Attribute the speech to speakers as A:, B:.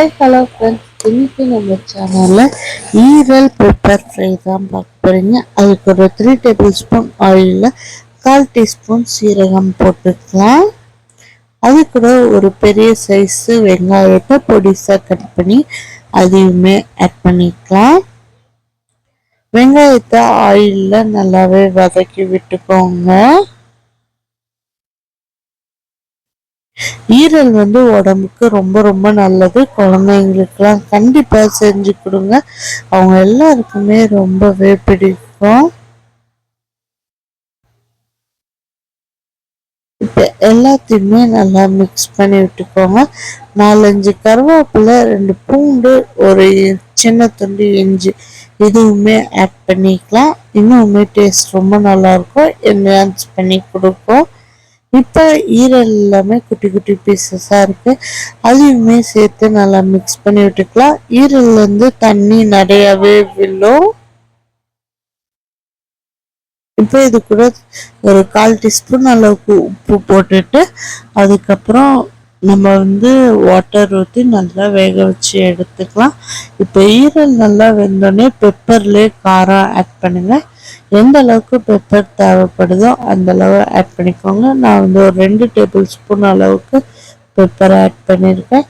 A: Hi hello friends இன்னைக்கு நம்ம சேனலில் ஈரல் பெப்பர் ஃப்ரை தான் பார்க்க போகிறீங்க அதுக்கு ஒரு த்ரீ டேபிள் ஸ்பூன் ஆயிலில் கால் டீஸ்பூன் சீரகம் போட்டுக்கலாம். அது கூட ஒரு பெரிய சைஸு வெங்காயத்தை பொடிசாக கட் பண்ணி அதையுமே ஆட் பண்ணிக்கலாம். வெங்காயத்தை ஆயிலில் நல்லாவே வதக்கி விட்டுக்கோங்க. ஈரல் வந்து உடம்புக்கு ரொம்ப ரொம்ப நல்லது. குழந்தைங்களுக்குலாம் கண்டிப்பாக செஞ்சு கொடுங்க. அவங்க எல்லாருக்குமே ரொம்பவே பிடிக்கும். இப்போ எல்லாத்தையுமே நல்லா மிக்ஸ் பண்ணி விட்டுக்கோங்க. நாலஞ்சு கருவேப்பிலை ரெண்டு பூண்டு ஒரு சின்ன துண்டு இஞ்சி. இதுவுமே ஆட் பண்ணிக்கலாம். இன்னுமே டேஸ்ட் ரொம்ப நல்லாயிருக்கும் என்ஹான்ஸ் பண்ணி கொடுக்கும் இப்போ ஈரல் எல்லாமே குட்டி குட்டி பீசஸாக இருக்குது அதையுமே சேர்த்து நல்லா மிக்ஸ் பண்ணி விட்டுக்கலாம். ஈரல்லேருந்து தண்ணி நிறையாவே விழும். இப்போ இது கூட ஒரு கால் டீஸ்பூன் அளவுக்கு உப்பு போட்டுட்டு அதுக்கப்புறம் நம்ம வந்து வாட்டர் ஊற்றி நல்லா வேக வச்சு எடுத்துக்கலாம். இப்போ ஈரல் நல்லா வெந்தோடனே பெப்பர்லேயே காரம் ஆட் பண்ணுங்கள் எந்த அளவுக்கு பெப்பர் தேவைப்படுதோ அந்த அளவு ஆட் பண்ணிக்கோங்க. நான் வந்து ஒரு ரெண்டு டேபிள் ஸ்பூன் அளவுக்கு பெப்பர் ஆட் பண்ணியிருக்கேன்.